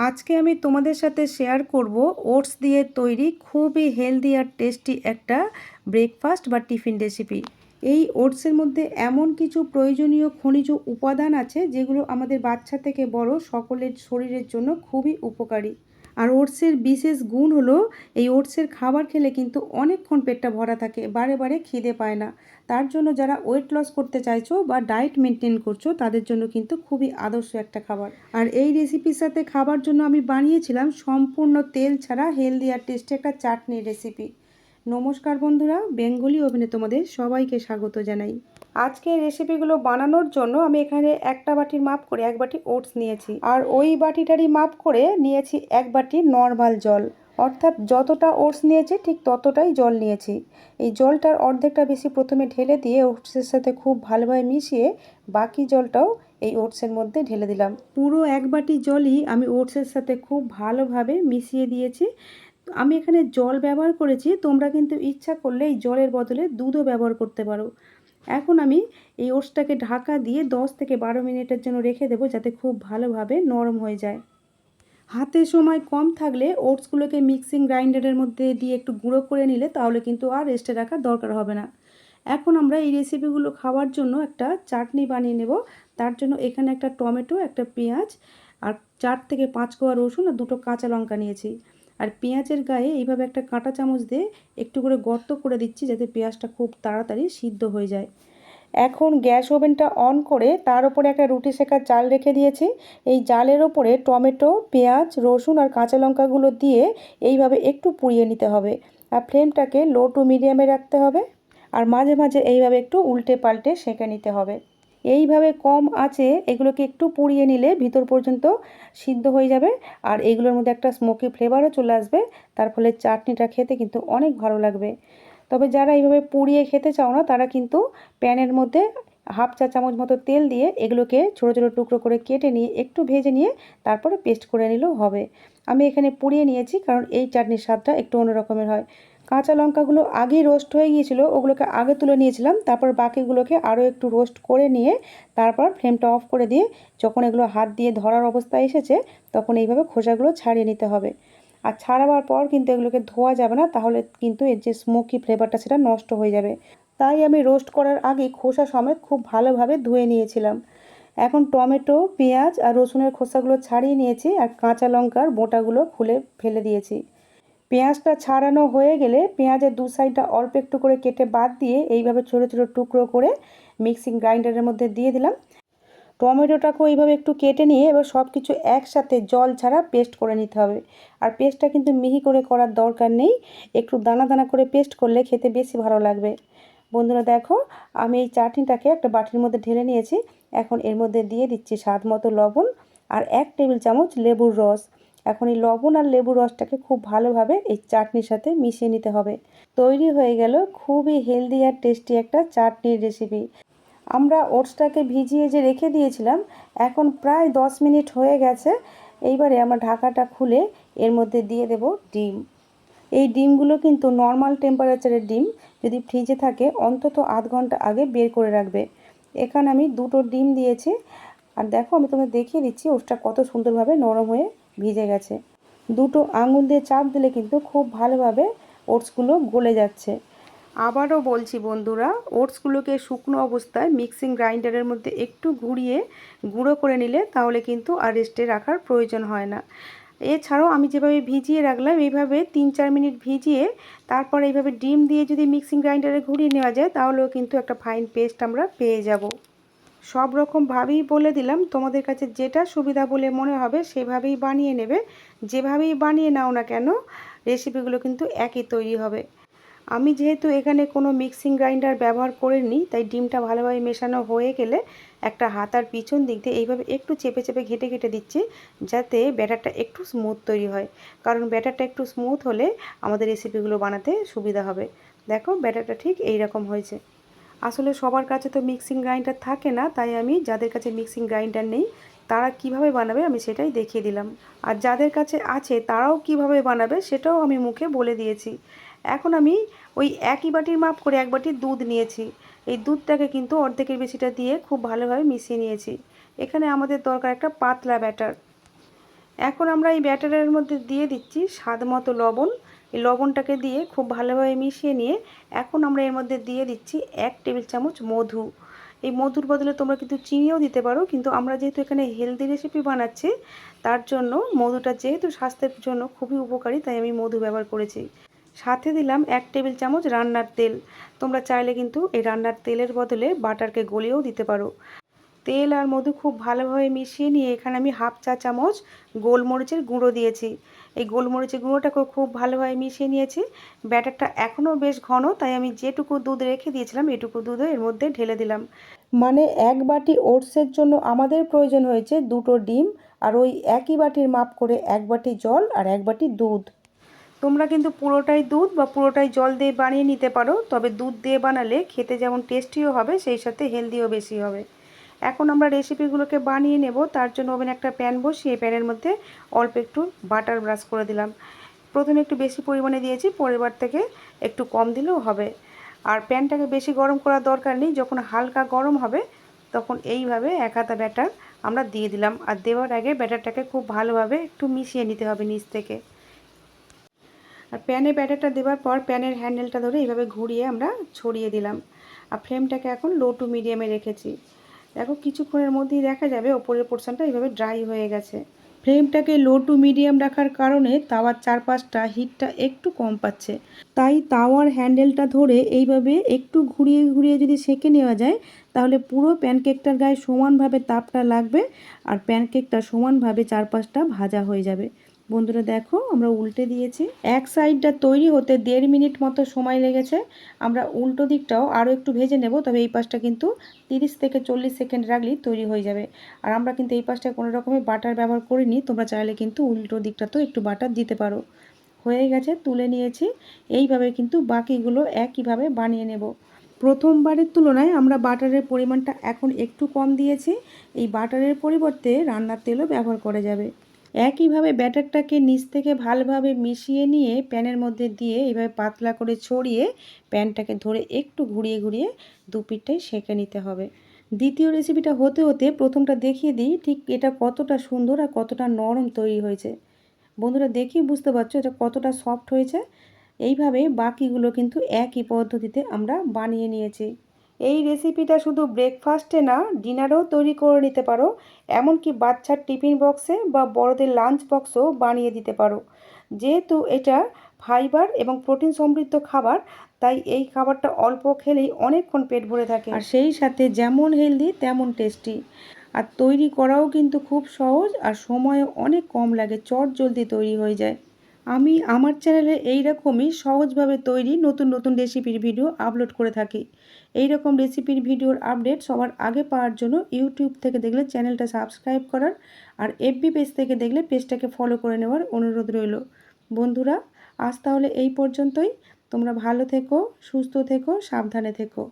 আজকে আমি তোমাদের সাথে শেয়ার করব ওটস দিয়ে তৈরি খুবই হেলদি আর টেস্টি একটা ব্রেকফাস্ট বা টিফিন রেসিপি এই ওটসের মধ্যে এমন কিছু প্রয়োজনীয় খনিজ উপাদান আছে যেগুলো আমাদের বাচ্চা থেকে বড় সকলের শরীরের জন্য খুবই উপকারী। আর ওটসের বিশেষ গুণ হলো, এই ওটসের খাবার খেলে কিন্তু অনেকক্ষণ পেটটা ভরা থাকে, বারে বারে খিদে পায় না। তার জন্য যারা ওয়েট লস করতে চাইছো বা ডায়েট মেনটেন করছ, তাদের জন্য কিন্তু খুবই আদর্শ একটা খাবার। আর এই রেসিপির সাথে খাবার জন্য আমি বানিয়েছিলাম সম্পূর্ণ তেল ছাড়া হেলদি আর টেস্টি একটা চাটনির রেসিপি নমস্কার বন্ধুরা, বেঙ্গলি ওভেনে তোমাদের সবাইকে স্বাগত জানাই। আজকে রেসিপিগুলো বানানোর জন্য আমি এখানে একটা বাটির মাপ করে এক বাটি ওটস নিয়েছি। আর ওই বাটিটারই মাপ করে নিয়েছি এক বাটি নর্মাল জল। অর্থাৎ যতটা ওটস নিয়েছি, ঠিক ততটাই জল নিয়েছি। এই জলটার অর্ধেকটা বেশি প্রথমে ঢেলে দিয়ে ওটসের সাথে খুব ভালোভাবে মিশিয়ে বাকি জলটাও এই ওটসের মধ্যে ঢেলে দিলাম। পুরো এক বাটি জলই আমি ওটসের সাথে খুব ভালোভাবে মিশিয়ে দিয়েছি। আমি এখানে জল ব্যবহার করেছি, তোমরা কিন্তু ইচ্ছা করলে এই জলের বদলে দুধও ব্যবহার করতে পারো। এখন আমি এই ওটসটাকে ঢাকা দিয়ে দশ থেকে বারো মিনিটের জন্য রেখে দেবো যাতে খুব ভালোভাবে নরম হয়ে যায়। হাতে সময় কম থাকলে ওটসগুলোকে মিক্সিং গ্রাইন্ডারের মধ্যে দিয়ে একটু গুঁড়ো করে নিলে তাহলে কিন্তু আর রেস্টে রাখার দরকার হবে না। এখন আমরা এই রেসিপিগুলো খাওয়ার জন্য একটা চাটনি বানিয়ে নেব। তার জন্য এখানে একটা টমেটো, একটা পেঁয়াজ আর চার থেকে পাঁচ কোয়া রসুন আর দুটো কাঁচা লঙ্কা নিয়েছি। আর পেঁয়াজের গায়ে এইভাবে একটা কাঁটা চামচ দিয়ে একটু করে গর্ত করে দিচ্ছি যাতে পেঁয়াজটা খুব তাড়াতাড়ি সিদ্ধ হয়ে যায়। এখন গ্যাস ওভেনটা অন করে তার উপরে একটা রুটি শেখার জাল রেখে দিয়েছি। এই জালের ওপরে টমেটো, পেঁয়াজ, রসুন আর কাঁচা লঙ্কাগুলো দিয়ে এইভাবে একটু পুড়িয়ে নিতে হবে। আর ফ্লেমটাকে লো টু মিডিয়ামে রাখতে হবে। আর মাঝে মাঝে এইভাবে একটু উল্টে পাল্টে সেঁকে নিতে হবে। এইভাবে কম আছে, এগুলোকে একটু পুড়িয়ে নিলে ভিতর পর্যন্ত সিদ্ধ হয়ে যাবে। আর এগুলোর মধ্যে একটা স্মোকি ফ্লেভারও চলে আসবে, তার ফলে চাটনিটা খেতে কিন্তু অনেক ভালো লাগবে। তবে যারা এইভাবে পুড়িয়ে খেতে চাও না, তারা কিন্তু প্যানের মধ্যে হাফ চা চামচ মতো তেল দিয়ে এগুলোকে ছোটো ছোটো টুকরো করে কেটে নিয়ে, একটু ভেজে নিয়ে তারপরে পেস্ট করে নিলেও হবে। আমি এখানে পুড়িয়ে নিয়েছি, কারণ এই চাটনির স্বাদটা একটু অন্য রকমের হয়। কাঁচা লঙ্কাগুলো আগেই রোস্ট হয়ে গিয়েছিল, ওগুলোকে আগে তুলে নিয়েছিলাম, তারপর বাকিগুলোকে আরও একটু রোস্ট করে নিয়ে, তারপর ফ্লেমটা অফ করে দিয়ে যখন এগুলো হাত দিয়ে ধরার অবস্থায় এসেছে, তখন এইভাবে খোসাগুলো ছাড়িয়ে নিতে হবে। আর ছাড়াবার পর কিন্তু এগুলোকে ধোয়া যাবে না, তাহলে কিন্তু এর যে স্মোকি ফ্লেভারটা সেটা নষ্ট হয়ে যাবে। তাই আমি রোস্ট করার আগে খোসা সমেত খুব ভালোভাবে ধুয়ে নিয়েছিলাম। এখন টমেটো, পেঁয়াজ আর রসুনের খোসাগুলো ছাড়িয়ে নিয়েছি আর কাঁচা লঙ্কার বোটাগুলো খুলে ফেলে দিয়েছি। পেঁয়াজটা ছাড়ানো হয়ে গেলে পেঁয়াজের দু সাইডটা অল্প একটু করে কেটে বাদ দিয়ে এইভাবে ছোটো ছোটো টুকরো করে মিক্সিং গ্রাইন্ডারের মধ্যে দিয়ে দিলাম। টমেটোটাকেও এইভাবে একটু কেটে নিয়ে এবার সব কিছু একসাথে জল ছাড়া পেস্ট করে নিতে হবে। আর পেস্টটা কিন্তু মিহি করে করার দরকার নেই, একটু দানা দানা করে পেস্ট করলে খেতে বেশি ভালো লাগবে। বন্ধুরা দেখো, আমি এই চাটনিটাকে একটা বাটির মধ্যে ঢেলে নিয়েছি। এখন এর মধ্যে দিয়ে দিচ্ছি স্বাদ মতো লবণ আর এক টেবিল চামচ লেবুর রস। এখন এই লবণ আর লেবুর রসটাকে খুব ভালোভাবে এই চাটনির সাথে মিশিয়ে নিতে হবে। তৈরি হয়ে গেল খুবই হেলদি আর টেস্টি একটা চাটনির রেসিপি আমরা ওটসটাকে ভিজিয়ে যে রেখে দিয়েছিলাম, এখন প্রায় দশ মিনিট হয়ে গেছে। এইবারে আমরা ঢাকাটা খুলে এর মধ্যে দিয়ে দেব ডিম। এই ডিমগুলো কিন্তু নর্মাল টেম্পারেচারের ডিম, যদি ফ্রিজে থাকে, অন্তত আধ ঘণ্টা আগে বের করে রাখবে। এখানে আমি দুটো ডিম দিয়েছি। আর দেখো, আমি তোমাকে দেখিয়ে দিচ্ছি, ওটসটা কত সুন্দরভাবে নরম হয়ে ভিজে গেছে। দুটো আঙুল দিয়ে চাপ দিলে কিন্তু খুব ভালোভাবে ওটসগুলো গলে যাচ্ছে। আবারও বলছি বন্ধুরা, ওটসগুলোকে শুকনো অবস্থায় মিক্সিং গ্রাইন্ডারের মধ্যে একটু ঘুরিয়ে গুঁড়ো করে নিলে তাহলে কিন্তু আর রেস্টে রাখার প্রয়োজন হয় না। এছাড়াও আমি যেভাবে ভিজিয়ে রাখলাম, এইভাবে তিন চার মিনিট ভিজিয়ে তারপর এইভাবে ডিম দিয়ে যদি মিক্সিং গ্রাইন্ডারে ঘুরিয়ে নেওয়া যায়, তাহলেও কিন্তু একটা ফাইন পেস্ট আমরা পেয়ে যাব। সব রকমভাবেই বলে দিলাম, তোমাদের কাছে যেটা সুবিধা বলে মনে হবে সেভাবেই বানিয়ে নেবে। যেভাবেই বানিয়ে নাও না কেন রেসিপিগুলো কিন্তু একই তৈরি হবে। আমি যেহেতু এখানে কোনো মিক্সিং গ্রাইন্ডার ব্যবহার করিনি, তাই ডিমটা ভালোভাবে মেশানো হয়ে গেলে একটা হাতার পিছন দিক দিয়ে এইভাবে একটু চেপে চেপে ঘেটে ঘেটে দিচ্ছি, যাতে ব্যাটারটা একটু স্মুথ তৈরি হয়। কারণ ব্যাটারটা একটু স্মুথ হলে আমাদের রেসিপিগুলো বানাতে সুবিধা হবে। দেখো ব্যাটারটা ঠিক এই রকম হয়েছে। আসলে সবার কাছে তো মিক্সিং গ্রাইন্ডার থাকে না, তাই আমি যাদের কাছে মিক্সিং গ্রাইন্ডার নেই, তারা কীভাবে বানাবে আমি সেটাই দেখিয়ে দিলাম। আর যাদের কাছে আছে, তারাও কীভাবে বানাবে সেটাও আমি মুখে বলে দিয়েছি। এখন আমি ওই একই বাটির মাপ করে এক বাটির দুধ নিয়েছি। এই দুধটাকে কিন্তু অর্ধেকের বেশিটা দিয়ে খুব ভালোভাবে মিশিয়ে নিয়েছি। এখানে আমাদের দরকার একটা পাতলা ব্যাটার। এখন আমরা এই ব্যাটারের মধ্যে দিয়ে দিচ্ছি স্বাদ মতো লবণ এই লবণটাকে দিয়ে খুব ভালোভাবে মিশিয়ে নিয়ে এখন আমরা এর মধ্যে দিয়ে দিচ্ছি এক টেবিল চামচ মধু। এই মধুর বদলে তোমরা কিন্তু চিনিও দিতে পারো, কিন্তু আমরা যেহেতু এখানে হেলদি রেসিপি বানাচ্ছি, তার জন্য মধুটা যেহেতু স্বাস্থ্যের জন্য খুবই উপকারী, তাই আমি মধু ব্যবহার করেছি। সাথে দিলাম এক টেবিল চামচ রান্নার তেল। তোমরা চাইলে কিন্তু এই রান্নার তেলের বদলে বাটারকে গলিয়েও দিতে পারো। তেল আর মধু খুব ভালোভাবে মিশিয়ে নিয়ে এখানে আমি হাফ চা চামচ গোলমরিচের গুঁড়ো দিয়েছি। এই গোলমরিচের গুঁড়োটাকেও খুব ভালোভাবে মিশিয়ে নিয়েছি। ব্যাটারটা এখনও বেশ ঘন, তাই আমি যেটুকু দুধ রেখে দিয়েছিলাম, এটুকু দুধও এর মধ্যে ঢেলে দিলাম। মানে এক বাটি ওটসের জন্য আমাদের প্রয়োজন হয়েছে দুটো ডিম আর ওই একই বাটির মাপ করে এক বাটি জল আর এক বাটি দুধ। তোমরা কিন্তু পুরোটাই দুধ বা পুরোটাই জল দিয়ে বানিয়ে নিতে পারো, তবে দুধ দিয়ে বানালে খেতে যেমন টেস্টিও হবে, সেই সাথে হেলদিও বেশি হবে। এখন আমরা রেসিপিগুলোকে বানিয়ে নেব। তার জন্য ওভেন একটা প্যান বসিয়ে প্যানের মধ্যে অল্প একটু বাটার ব্রাশ করে দিলাম। প্রথমে একটু বেশি পরিমাণে দিয়েছি, পরিবার থেকে একটু কম দিলেও হবে। আর প্যানটাকে বেশি গরম করার দরকার নেই, যখন হালকা গরম হবে, তখন এইভাবে এক হাতা ব্যাটার আমরা দিয়ে দিলাম। আর দেওয়ার আগে ব্যাটারটাকে খুব ভালোভাবে একটু মিশিয়ে নিতে হবে নিচ থেকে। আর প্যানে ব্যাটারটা দেওয়ার পর প্যানের হ্যান্ডেলটা ধরে এইভাবে ঘুরিয়ে আমরা ছড়িয়ে দিলাম। আর ফ্লেমটাকে এখন লো টু মিডিয়ামে রেখেছি। দেখো কিছুক্ষণের মধ্যেই দেখা যাবে ওপরের পোর্শনটা এইভাবে ড্রাই হয়ে গেছে। ফ্লেমটাকে লো টু মিডিয়াম রাখার কারণে তাওয়ার চারপাশটা হিটটা একটু কম পাচ্ছে। তাই তাওয়ার হ্যান্ডেলটা ধরে এইভাবে একটু ঘুরিয়ে ঘুরিয়ে যদি সেঁকে নেওয়া যায়, তাহলে পুরো প্যানকেকটার গায়ে সমানভাবে তাপটা লাগবে আর প্যানকেকটা সমানভাবে চারপাশটা ভাজা হয়ে যাবে। বন্ধুরা দেখো, আমরা উল্টে দিয়েছি। এক সাইডটা তৈরি হতে দেড় মিনিট মতো সময় লেগেছে। আমরা উল্টো দিকটাও আরও একটু ভেজে নেব, তবে এই পাশটা কিন্তু তিরিশ থেকে চল্লিশ সেকেন্ড রাখলেই তৈরি হয়ে যাবে। আর আমরা কিন্তু এই পাশটা কোনো রকমের বাটার ব্যবহার করিনি, তোমরা চাইলে কিন্তু উল্টো দিকটা তো একটু বাটার দিতে পারো। হয়ে গেছে, তুলে নিয়েছি। এইভাবে কিন্তু বাকিগুলো একইভাবে বানিয়ে নেব। প্রথমবারের তুলনায় আমরা বাটারের পরিমাণটা এখন একটু কম দিয়েছি। এই বাটারের পরিবর্তে রান্নার তেলও ব্যবহার করা যাবে। একইভাবে ব্যাটারটাকে নিচ থেকে ভালোভাবে মিশিয়ে নিয়ে প্যানের মধ্যে দিয়ে এইভাবে পাতলা করে ছড়িয়ে প্যানটাকে ধরে একটু ঘুরিয়ে ঘুরিয়ে দু পিঠটাই সেঁকে নিতে হবে। দ্বিতীয় রেসিপিটা হতে হতে প্রথমটা দেখিয়ে দিই, ঠিক এটা কতটা সুন্দর আর কতটা নরম তৈরি হয়েছে। বন্ধুরা দেখেই বুঝতে পারছ এটা কতটা সফট হয়েছে। এইভাবে বাকিগুলো কিন্তু একই পদ্ধতিতে আমরা বানিয়ে নিয়েছি। এই রেসিপিটা শুধু ব্রেকফাস্টে না ডিনারেও তৈরি করে নিতে পারো। এমনকি বাচ্চার টিফিন বক্সে বা বড়দের লাঞ্চ বক্সও বানিয়ে দিতে পারো। যেহেতু এটা ফাইবার এবং প্রোটিন সমৃদ্ধ খাবার, তাই এই খাবারটা অল্প খেলেই অনেকক্ষণ পেট ভরে থাকে। আর সেই সাথে যেমন হেলদি তেমন টেস্টি আর তৈরি করাও কিন্তু খুব সহজ আর সময়ও অনেক কম লাগে চট জলদি তৈরি হয়ে যায়। আমি আমার চ্যানেলে এই রকমই সহজভাবে তৈরি নতুন নতুন রেসিপির ভিডিও আপলোড করে থাকি। এই রকম রেসিপির ভিডিওর আপডেট সবার আগে পাওয়ার জন্য ইউটিউব থেকে দেখলে চ্যানেলটা সাবস্ক্রাইব করার আর এফবি পেজ থেকে দেখলে পেজটাকে ফলো করে নেওয়ার অনুরোধ রইল। বন্ধুরা, আজ তাহলে এই পর্যন্তই। তোমরা ভালো থেকো, সুস্থ থেকো, সাবধানে থেকো।